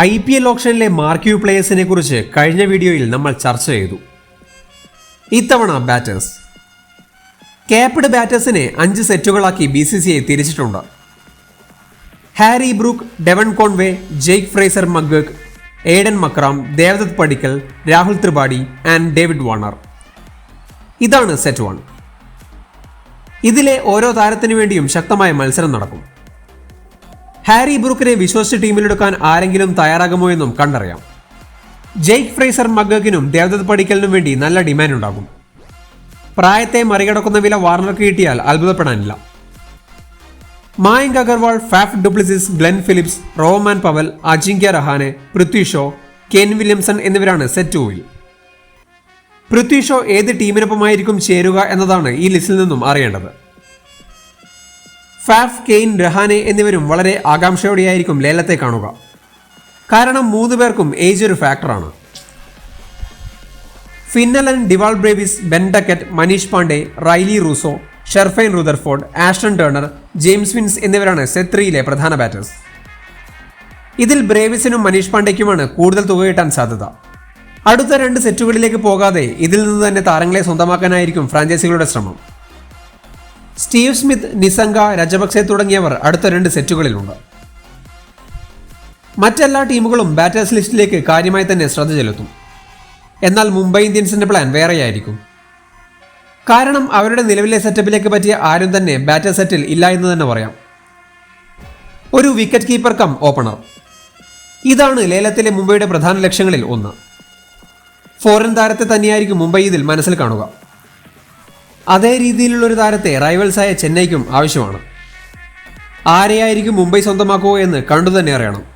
I P L ഓപ്ഷനിലെ marquee പ്ലേയേഴ്സിനെ കുറിച്ച് കഴിഞ്ഞ വീഡിയോയിൽ നമ്മൾ ചർച്ച ചെയ്തു. ഇത്തവണ ബാറ്റേഴ്സ് ക്യാപ്ഡ് ബാറ്റേഴ്സിനെ അഞ്ച് സെറ്റുകളാക്കി ബി സി സി ഐ തിരിച്ചിട്ടുണ്ട്. Harry Brook Devon Conway Jake Fraser McGurk Aiden Markram Devdutt Padikkal Rahul Tripathi and David Warner ഇതാണ് സെറ്റ് വൺ ഇതിലെ ഓരോ താരത്തിനു വേണ്ടിയും ശക്തമായ മത്സരം നടക്കും. ഹാരി ബ്രൂക്കിനെ വിശ്വസിച്ച് ടീമിലെടുക്കാൻ ആരെങ്കിലും തയ്യാറാകുമോ എന്നും കണ്ടറിയാം. ജെയ്ക്ക് ഫ്രേസർ മഗ്ഗക്കിനും ദേവദത്ത് പടിക്കലിനും വേണ്ടി നല്ല ഡിമാൻഡ് ഉണ്ടാകും. പ്രായത്തെ മറികടക്കുന്ന വില വാർണർക്ക് കിട്ടിയാൽ അത്ഭുതപ്പെടാനില്ല. Mayank Agarwal Faf du Plessis Glenn Phillips Rovman Powell Ajinkya Rahane Prithvi Shaw Kane Williamson എന്നിവരാണ് സെറ്റ് ടൂവിൽ. പൃഥ്വി ഷോ ഏത് ടീമിനൊപ്പമായിരിക്കും ചേരുക എന്നതാണ് ഈ ലിസ്റ്റിൽ നിന്നും അറിയേണ്ടത്. ഫാഫ് കെയ്ൻ രഹാനെ എന്നിവരും വളരെ ആകാംക്ഷയോടെയായിരിക്കും ലേലത്തെ കാണുക. കാരണം മൂന്ന് പേർക്കും ഏജ് ഒരു ഫാക്ടറാണ്. Finn Allen Dewald Brevis Ben Duckett Manish Pandey Rilee Rossouw Sherfane Rutherford Ashton Turner James Vince എന്നിവരാണ് സെത്രിയിലെ ത്രീയിലെ പ്രധാന ബാറ്റേഴ്സ് ഇതിൽ ബ്രേവിസിനും മനീഷ് പാണ്ഡെക്കുമാണ് കൂടുതൽ തുക കിട്ടാൻ സാധ്യത. അടുത്ത രണ്ട് സെറ്റുകളിലേക്ക് പോകാതെ ഇതിൽ നിന്ന് തന്നെ താരങ്ങളെ സ്വന്തമാക്കാനായിരിക്കും ഫ്രാഞ്ചൈസികളുടെ ശ്രമം. സ്റ്റീവ് സ്മിത്ത് നിസംഗ രജപക്സെ തുടങ്ങിയവർ അടുത്ത രണ്ട് സെറ്റുകളിലുണ്ട്. മറ്റെല്ലാ ടീമുകളും ബാറ്റേഴ്സ് ലിസ്റ്റിലേക്ക് കാര്യമായി തന്നെ ശ്രദ്ധ ചെലുത്തും. എന്നാൽ മുംബൈ ഇന്ത്യൻസിന്റെ പ്ലാൻ വേറെയായിരിക്കും. കാരണം അവരുടെ നിലവിലെ സെറ്റപ്പിലേക്ക് പറ്റിയ ആരും തന്നെ ബാറ്റർ സെറ്റിൽ ഇല്ല എന്ന് തന്നെ പറയാം. ഒരു വിക്കറ്റ് കീപ്പർ കം ഓപ്പണർ ഇതാണ് ലേലത്തിലെ മുംബൈയുടെ പ്രധാന ലക്ഷ്യങ്ങളിൽ ഒന്ന്. ഫോറിൻ താരത്തെ തന്നെയായിരിക്കും മുംബൈ ഇതിൽ മനസ്സിൽ കാണുക. അതേ രീതിയിലുള്ള ഒരു താരത്തെ റൈവൽസായ ചെന്നൈക്കും ആവശ്യമാണ്. ആരെയായിരിക്കും മുംബൈ സ്വന്തമാക്കുക എന്ന് കണ്ടു തന്നെ അറിയണം.